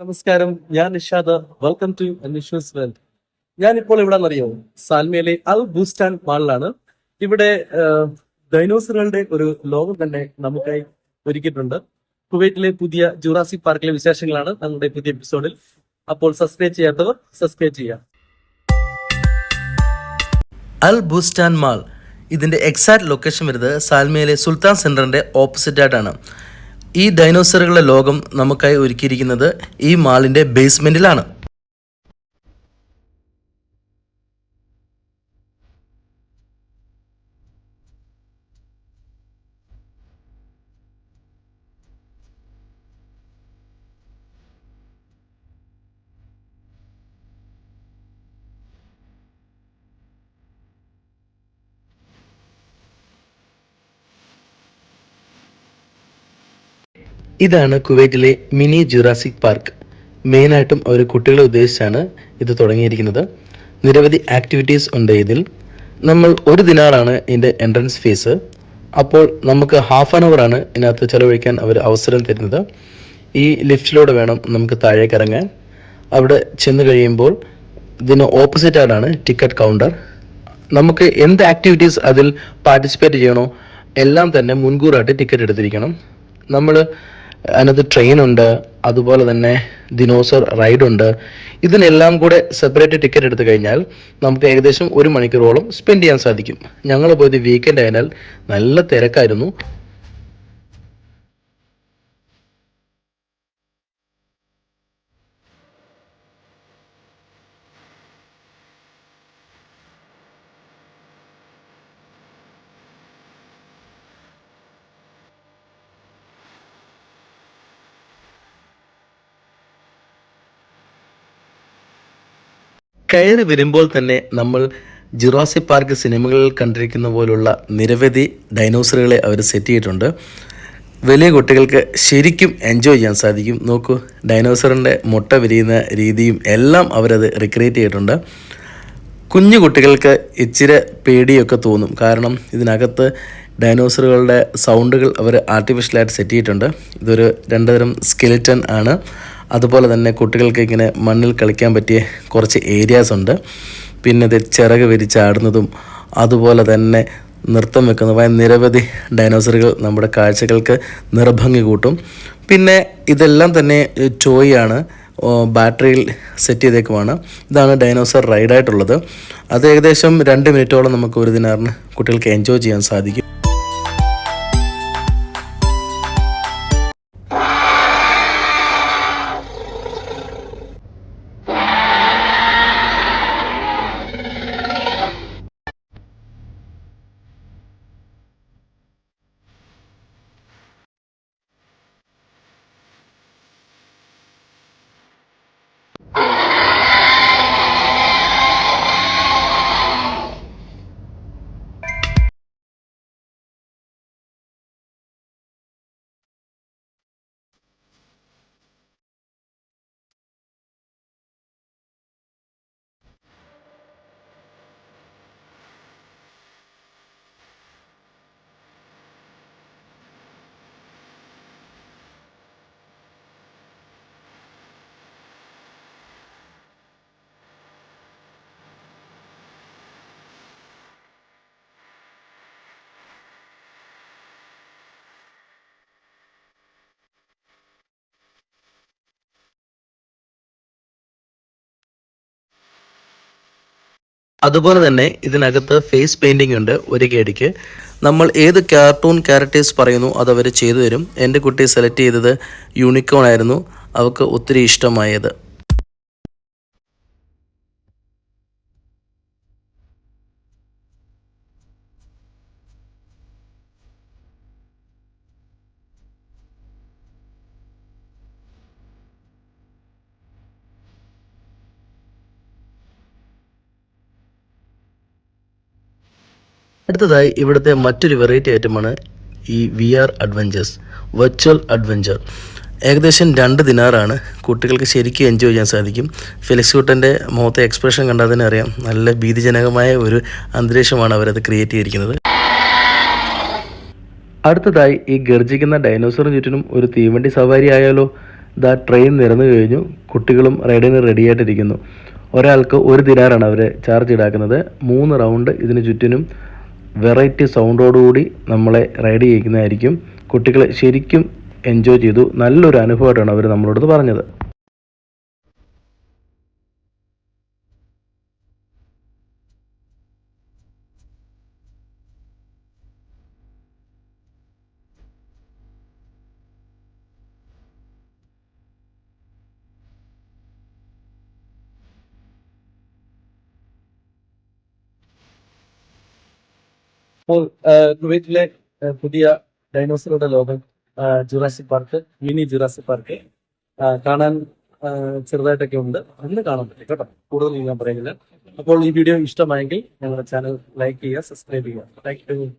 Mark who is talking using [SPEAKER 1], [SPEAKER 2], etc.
[SPEAKER 1] നമസ്കാരം. ഞാൻ Nishad. Welcome to Nishu's world ഇപ്പോൾ ഇവിടെ അറിയോ സാൽമയിലെ അൽ ബൂസ്റ്റാൻ മാളിലാണ്. ഇവിടെ ഡൈനോസറുകളുടെ ഒരു ലോകം തന്നെ നമുക്കായി ഒരുക്കിയിട്ടുണ്ട്. കുവൈറ്റിലെ പുതിയ ജൂറാസി പാർക്കിലെ വിശേഷങ്ങളാണ് നമ്മുടെ പുതിയ എപ്പിസോഡിൽ. അപ്പോൾ സബ്സ്ക്രൈബ് ചെയ്യാത്തവർ സബ്സ്ക്രൈബ് ചെയ്യാം
[SPEAKER 2] അൽ ബൂസ്റ്റാൻ മാൾ. ഇതിന്റെ എക്സാക്ട് ലൊക്കേഷൻ വരുന്നത് സാൽമയിലെ സുൽത്താൻ സെന്ററിന്റെ ഓപ്പോസിറ്റ് ആയിട്ടാണ്. ഈ ഡൈനോസറുകളുടെ ലോകം നമുക്കായി ഒരുക്കിയിരിക്കുന്നത് ഈ മാളിന്റെ ബേസ്മെന്റിലാണ് ഇതാണ് കുവൈറ്റിലെ മിനി ജുറാസിക് പാർക്ക്. മെയിനായിട്ടും അവർ കുട്ടികളെ ഉദ്ദേശിച്ചാണ് ഇത് തുടങ്ങിയിരിക്കുന്നത്. നിരവധി ആക്ടിവിറ്റീസ് ഉണ്ട് ഇതിൽ. നമ്മൾ ഒരു ദിനാറാണ് ഇതിന്റെ എൻട്രൻസ് ഫീസ്. അപ്പോൾ നമുക്ക് ഹാഫ് ആൻ അവറാണ് ഇതിനകത്ത് ചിലവഴിക്കാൻ അവർ അവസരം തരുന്നത്. ഈ ലിഫ്റ്റിലൂടെ വേണം നമുക്ക് താഴേക്ക് ഇറങ്ങാൻ. അവിടെ ചെന്ന് കഴിയുമ്പോൾ ഇതിന് ഓപ്പോസിറ്റ് ആയിട്ടാണ് ടിക്കറ്റ് കൗണ്ടർ. നമുക്ക് എന്ത് ആക്ടിവിറ്റീസ് അതിൽ പാർട്ടിസിപ്പേറ്റ് ചെയ്യണോ എല്ലാം തന്നെ മുൻകൂറായിട്ട് ടിക്കറ്റ് എടുത്തിരിക്കണം. നമ്മൾ അതിനകത്ത് ട്രെയിൻ ഉണ്ട് അതുപോലെ തന്നെ ദിനോസർ റൈഡ് ഉണ്ട്. ഇതിനെല്ലാം കൂടെ സെപ്പറേറ്റ് ടിക്കറ്റ് എടുത്തു കഴിഞ്ഞാൽ നമുക്ക് ഏകദേശം ഒരു മണിക്കൂറോളം സ്പെൻഡ് ചെയ്യാൻ സാധിക്കും. ഞങ്ങൾ പോയത് വീക്കെൻഡ് ആയതിനാൽ നല്ല തിരക്കായിരുന്നു. കയറി വരുമ്പോൾ തന്നെ നമ്മൾ ജുറാസി പാർക്ക് സിനിമകളിൽ കണ്ടിരിക്കുന്ന പോലുള്ള നിരവധി ഡൈനോസറുകളെ അവർ സെറ്റ് ചെയ്തിട്ടുണ്ട്. വലിയ കുട്ടികൾക്ക് ശരിക്കും എൻജോയ് ചെയ്യാൻ സാധിക്കും. നോക്കൂ ഡൈനോസറിന്റെ മുട്ട വിരിയുന്ന രീതിയും എല്ലാം അവരത് റിക്രിയേറ്റ് ചെയ്തിട്ടുണ്ട്. കുഞ്ഞു കുട്ടികൾക്ക് ഇച്ചിരി പേടിയൊക്കെ തോന്നും. കാരണം ഇതിനകത്ത് ഡൈനോസറുകളുടെ സൗണ്ടുകൾ അവർ ആർട്ടിഫിഷ്യലായിട്ട് സെറ്റ് ചെയ്തിട്ടുണ്ട്. ഇതൊരു രണ്ടുതരം സ്കെലിറ്റൻ ആണ്. അതുപോലെ തന്നെ കുട്ടികൾക്ക് ഇങ്ങനെ മണ്ണിൽ കളിക്കാൻ പറ്റിയ കുറച്ച് ഏരിയാസ് ഉണ്ട്. പിന്നെ ഇത് ചിറക് വിരിച്ചാടുന്നതും അതുപോലെ തന്നെ നൃത്തം വെക്കുന്നതുമായ നിരവധി ഡൈനോസറുകൾ നമ്മുടെ കാഴ്ചകൾക്ക് നിർഭംഗി കൂട്ടും. പിന്നെ ഇതെല്ലാം തന്നെ ചോയാണ് ബാറ്ററിയിൽ സെറ്റ് ചെയ്തേക്കുമാണ് ഇതാണ് ഡൈനോസർ റൈഡായിട്ടുള്ളത് അത് ഏകദേശം രണ്ട് മിനിറ്റോളം നമുക്ക് ഒരു ദിനാറിന് കുട്ടികൾക്ക് എൻജോയ് ചെയ്യാൻ സാധിക്കും. അതുപോലെ തന്നെ ഇതിനകത്ത് ഫേസ് പെയിന്റിംഗ് ഉണ്ട് ഒരു കേടിക്ക്. നമ്മൾ ഏത് കാർട്ടൂൺ ക്യാരക്ടേഴ്സ് പറയുന്നു അത് അവർ ചെയ്തു തരും. എന്റെ കുട്ടി സെലക്ട് ചെയ്തത് യൂണിക്കോൺ ആയിരുന്നു. അവൾക്ക് ഒത്തിരി ഇഷ്ടമായത്. അടുത്തതായി ഇവിടുത്തെ മറ്റൊരു വെറൈറ്റി ഐറ്റമാണ് ഈ V R adventures virtual adventure ഏകദേശം രണ്ട് ദിനാറാണ്. കുട്ടികൾക്ക് ശരിക്കും എൻജോയ് ചെയ്യാൻ സാധിക്കും. ഫെലിക്സ് കുട്ടന്റെ മുഖത്തെ എക്സ്പ്രഷൻ കണ്ടാൽ തന്നെ അറിയാം. നല്ല ഭീതിജനകമായ ഒരു അന്തരീക്ഷമാണ് അവരത് ക്രിയേറ്റ് ചെയ്തിരിക്കുന്നത്. അടുത്തതായി ഈ ഗർജിക്കുന്ന ഡൈനോസറിന് ചുറ്റിനും ഒരു തീവണ്ടി സവാരി ആയാലോ? ദാ ട്രെയിൻ നിരന്നു കഴിഞ്ഞു. കുട്ടികളും റൈഡിന് റെഡി ആയിട്ടിരിക്കുന്നു. ഒരാൾക്ക് ഒരു ദിനാറാണ് അവരെ ചാർജ് ഈടാക്കുന്നത്. മൂന്ന് റൗണ്ട് ഇതിന് ചുറ്റിനും വെറൈറ്റി സൗണ്ടോടുകൂടി നമ്മളെ റൈഡ് ചെയ്യിക്കുന്നതായിരിക്കും. കുട്ടികൾ ശരിക്കും എൻജോയ് ചെയ്തു. നല്ലൊരു അനുഭവമായിട്ടാണ് അവർ നമ്മളോട് പറഞ്ഞത്.
[SPEAKER 1] അപ്പോൾ കുവൈറ്റിലെ പുതിയ ഡൈനോസറുടെ ലോകം Jurassic park mini Jurassic park കാണാൻ ചെറുതായിട്ടൊക്കെ ഉണ്ട്. അന്ന് കാണാൻ പറ്റും കേട്ടോ. കൂടുതൽ ഞാൻ പറയുന്നില്ല. അപ്പോൾ ഈ വീഡിയോ ഇഷ്ടമായെങ്കിൽ ഞങ്ങളുടെ ചാനൽ ലൈക്ക് ചെയ്യുക സബ്സ്ക്രൈബ് ചെയ്യുക. Thank you